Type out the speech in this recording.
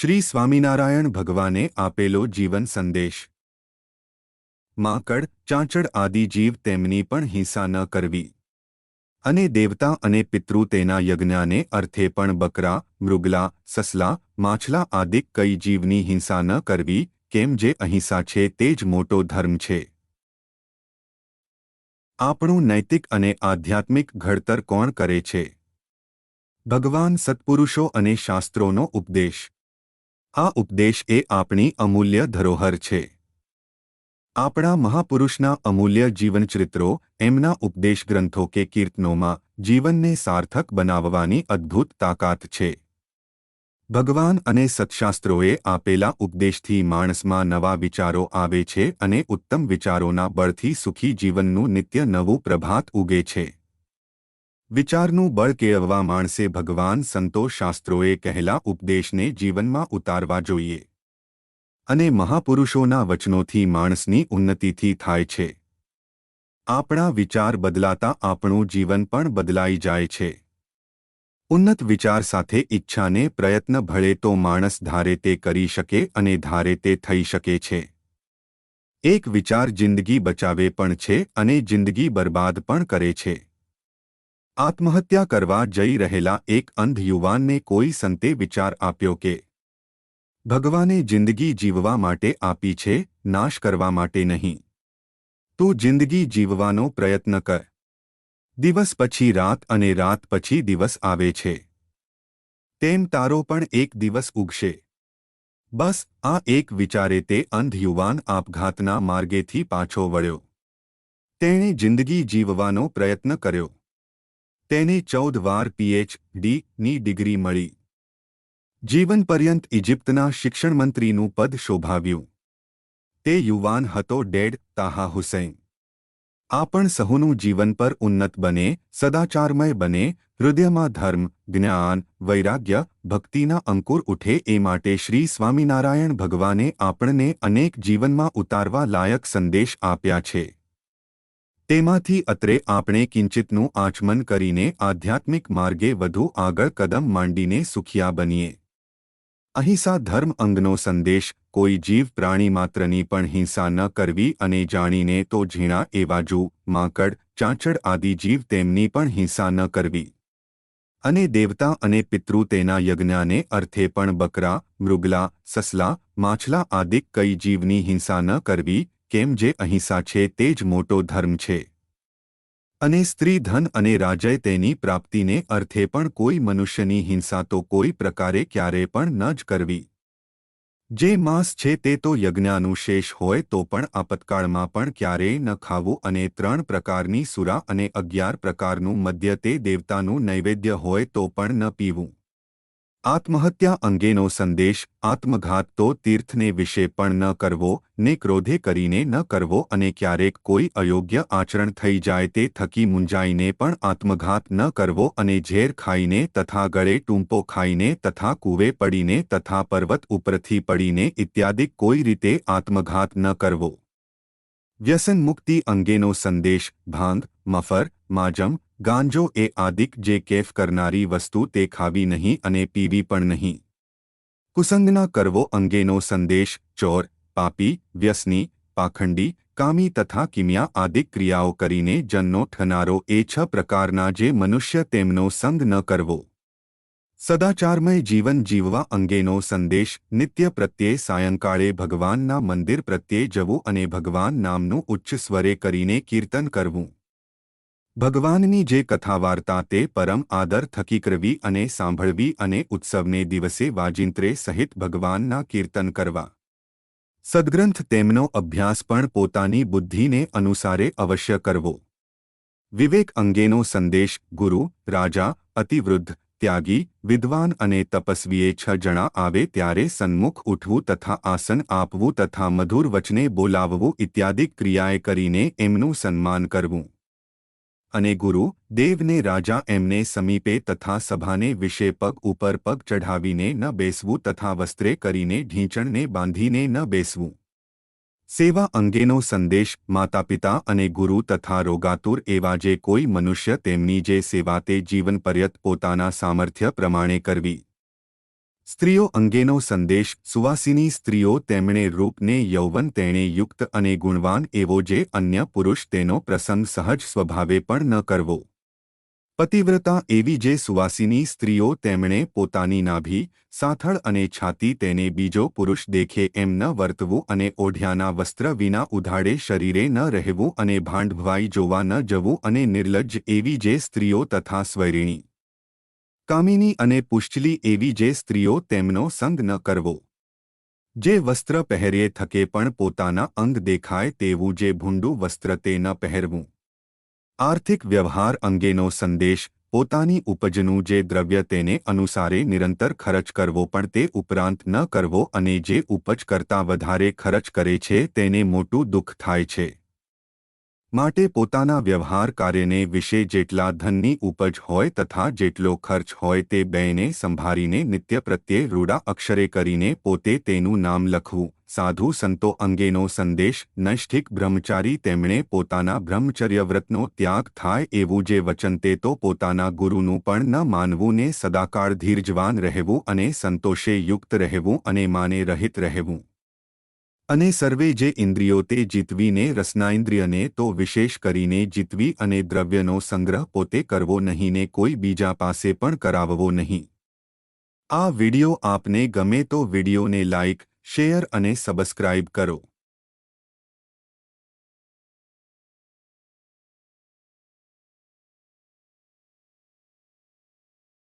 શ્રી સ્વામિનારાયણ ભગવાને આપેલો જીવન સંદેશ. માકડ, ચાંચડ આદિ જીવ તેમની પણ હિંસા ન કરવી. અને દેવતા અને પિતૃ તેના યજ્ઞાને અર્થે પણ બકરા, મૃગલા, સસલા, માછલા આદિક કઈ જીવની હિંસા ન કરવી, કેમ જે અહિંસા છે તે જ મોટો ધર્મ છે. આપણું નૈતિક અને આધ્યાત્મિક ઘડતર કોણ કરે છે? ભગવાન સત્પુરુષો અને શાસ્ત્રોનો ઉપદેશ. આ ઉપદેશ એ આપણી અમૂલ્ય ધરોહર છે. આપણા મહાપુરુષના અમૂલ્ય જીવનચરિત્રો, એમના ઉપદેશ ગ્રંથો કે કીર્તનોમાં જીવનને સાર્થક બનાવવાની અદ્ભુત તાકાત છે. ભગવાન અને સત્શાસ્ત્રોએ આપેલા ઉપદેશથી માણસમાં નવા વિચારો આવે છે અને ઉત્તમ વિચારોના બળથી સુખી જીવનનું નિત્ય નવું પ્રભાત ઉગે છે. વિચારનું બળ કેળવવા માણસે ભગવાન સંતોષ શાસ્ત્રોએ કહેલા ઉપદેશને જીવનમાં ઉતારવા જોઈએ. અને મહાપુરુષોના વચનોથી માણસની ઉન્નતિથી થાય છે. આપણા વિચાર બદલાતા આપણું જીવન પણ બદલાઈ જાય છે. ઉન્નત વિચાર સાથે ઈચ્છાને પ્રયત્ન ભળે તો માણસ ધારે તે કરી શકે અને ધારે તે થઈ શકે છે. એક વિચાર જિંદગી બચાવે પણ છે અને જિંદગી બરબાદ પણ કરે છે. આત્મહત્યા કરવા જઈ રહેલા એક અંધ યુવાનને કોઈ સંતે વિચાર આપ્યો કે, ભગવાને જિંદગી જીવવા માટે આપી છે, નાશ કરવા માટે નહીં. તું જિંદગી જીવવાનો પ્રયત્ન કર. દિવસ પછી રાત અને રાત પછી દિવસ આવે છે. તેમ તારો પણ એક દિવસ ઉગશે. બસ, આ એક વિચારે તે અંધ યુવાન આપઘાતના માર્ગેથી પાછો વળ્યો. તેણે જિંદગી જીવવાનો પ્રયત્ન કર્યો. તેને ચૌદ વાર પીએચ ડીની ડિગ્રી મળી. જીવનપર્યંત ઇજિપ્તના શિક્ષણમંત્રીનું પદ શોભાવ્યું. તે યુવાન હતો ડેડ તાહા હુસૈન. આ પણ સહુનું જીવન પર ઉન્નત બને, સદાચારમય બને, હૃદયમાં ધર્મ, જ્ઞાન, વૈરાગ્ય, ભક્તિના અંકુર ઉઠે એ માટે શ્રી સ્વામિનારાયણ ભગવાને આપણને અનેક જીવનમાં ઉતારવા લાયક સંદેશ આપ્યા છે. તેમાંથી અત્રે આપણે કિંચિતનું આચમન કરીને આધ્યાત્મિક માર્ગે વધુ આગળ કદમ માંડીને સુખિયા બનીએ. અહિંસા ધર્મ અંગનો સંદેશ, કોઈ જીવ પ્રાણી માત્રની પણ હિંસા ન કરવી અને જાણીને તો ઝીણા એવા જુ, માંકડ, ચાંચડ આદિ જીવ તેમની પણ હિંસા ન કરવી. અને દેવતા અને પિતૃ તેના યજ્ઞાને અર્થે પણ બકરા, મૃગલા, સસલા, માછલા આદિક કઈ જીવની હિંસા ન કરવી કેમ જે અહિંસા છે તે જ મોટો ધર્મ છે. અને સ્ત્રી ધન અને રાજય તેની પ્રાપ્તિને અર્થે પણ કોઈ મનુષ્યની હિંસા તો કોઈ પ્રકારે ક્યારે પણ ન જ કરવી. જે માંસ છે તે તો યજ્ઞાનું શેષ હોય તો પણ આપતકાળમાં પણ ક્યારેય ન ખાવું અને ત્રણ પ્રકારની સુરા અને અગિયાર પ્રકારનું મદ્ય તે દેવતાનું નૈવેદ્ય હોય તો પણ ન પીવું. આત્મહત્યા અંગેનો સંદેશ આત્મઘાત તો તીર્થને વિશે પણ ન કરવો, ને ક્રોધે કરીને ન કરવો અને ક્યારેક કોઈ અયોગ્ય આચરણ થઈ જાય તે થકી મુંજાઈને પણ આત્મઘાત ન કરવો અને ઝેર ખાઈને તથા ગળે ટૂંપો ખાઈને તથા કૂવે પડીને તથા પર્વત ઉપરથી પડીને ઇત્યાદિ કોઈ રીતે આત્મઘાત ન કરવો. વ્યસન મુક્તિ અંગેનો સંદેશ, ભાંગ, મફર, માજમ ગાંજો એ આદિક જે કેફ કરનારી વસ્તુ તે ખાવી નહીં અને પીવી પણ નહીં. કુસંગના કરવો અંગેનો સંદેશ, ચોર, પાપી, વ્યસની, પાખંડી, કામી તથા કિમિયા આદિક ક્રિયાઓ કરીને જન્નો ઠનારો એ છ પ્રકારના જે મનુષ્ય તેમનો સંગ ન કરવો. સદાચારમય જીવન જીવવા અંગેનો સંદેશ, નિત્ય પ્રત્યે સાયંકાળે ભગવાનના મંદિર પ્રત્યે જવું અને ભગવાન નામનું ઉચ્ચ સ્વરે કરીને કીર્તન કરવું. ભગવાનની જે કથા વાર્તા તે પરમ આદર થકી કરવી અને સાંભળવી અને ઉત્સવને દિવસે વાજિંત્રે સહિત ભગવાનના કીર્તન કરવા. સદગ્રંથ તેમનો અભ્યાસ પણ પોતાની બુદ્ધિને અનુસારે અવશ્ય કરવો. વિવેક અંગેનો સંદેશ ગુરુ, રાજા, અતિવૃદ્ધ, ત્યાગી, વિદ્વાન અને તપસ્વીએ છ જણા આવે ત્યારે સન્મુખ ઉઠવું તથા આસન આપવું તથા મધુર વચને બોલાવવું ઇત્યાદિ ક્રિયાએ કરીને એમનું સન્માન કરવું. અને ગુરુ દેવને રાજા એમને સમીપે તથા સભાને વિશે પગ ઉપર પગ ચઢાવીને ન બેસવું તથા વસ્ત્રે કરીને ઢીંચણને બાંધીને ન બેસવું. સેવા અંગેનો સંદેશ માતાપિતા અને ગુરુ તથા રોગાતુર એવા જે કોઈ મનુષ્ય તેમની જે સેવા તે જીવનપર્યત પોતાના સામર્થ્ય પ્રમાણે કરવી. સ્ત્રીઓ અંગેનો સંદેશ સુવાસિની સ્ત્રીઓ તેમણે રૂપને યૌવન તેણે યુક્ત અને ગુણવાન એવો જે અન્ય પુરુષ તેનો પ્રસંગ સહજ સ્વભાવે પણ ન કરવો. પતિવ્રતા એવી જે સુવાસીની સ્ત્રીઓ તેમણે પોતાની નાભી, સાથળ અને છાતી તેને બીજો પુરુષ દેખે એમ ન વર્તવું અને ઓઢ્યાના વસ્ત્ર વિના ઉધાડે શરીરે ન રહેવું અને ભાંડભવાઈ જોવા ન જવું અને નિર્લજ્જ એવી જે સ્ત્રીઓ તથા સ્વૈરિણી કામિની અને પુષ્ટલી એવી જે સ્ત્રીઓ તેમનો સંગ ન કરવો. જે વસ્ત્ર પહેરીએ થકે પણ પોતાના અંગ દેખાય તેવું જે ભૂંડું વસ્ત્ર તે ન પહેરવું. આર્થિક વ્યવહાર અંગેનો સંદેશ, પોતાની ઉપજનું જે દ્રવ્ય તેને અનુસારે નિરંતર ખર્ચ કરવો પણ તે ઉપરાંત ન કરવો અને જે ઉપજ કરતાં વધારે ખર્ચ કરે છે તેને મોટું દુઃખ થાય છે. માટે પોતાના વ્યવહાર કાર્યને વિશે જેટલા ધનની ઉપજ હોય તથા જેટલો ખર્ચ હોય તે બેને સંભાળીને નિત્ય પ્રત્યે રૂડા અક્ષરે કરીને પોતે તેનું નામ લખવું. સાધુ સંતો અંગેનો સંદેશ, નૈષ્ઠિક બ્રહ્મચારી તેમણે પોતાના બ્રહ્મચર્યવ્રતનો ત્યાગ થાય એવું જે વચન તે તો પોતાના ગુરુનું પણ ન માનવું ને સદાકાળ ધીરજવાન રહેવું અને સંતોષે યુક્ત રહેવું અને માને રહિત રહેવું. અને સર્વે જે ઇન્દ્રિયો તે જીતવીને રસનાઇન્દ્રિયને તો વિશેષ કરીને જીતવી અને દ્રવ્યનો સંગ્રહ પોતે કરવો નહીં ને કોઈ બીજા પાસે પણ કરાવવો નહીં. આ વિડિયો આપને ગમે તો વિડિયોને લાઇક, શેર અને સબસ્ક્રાઇબ કરો.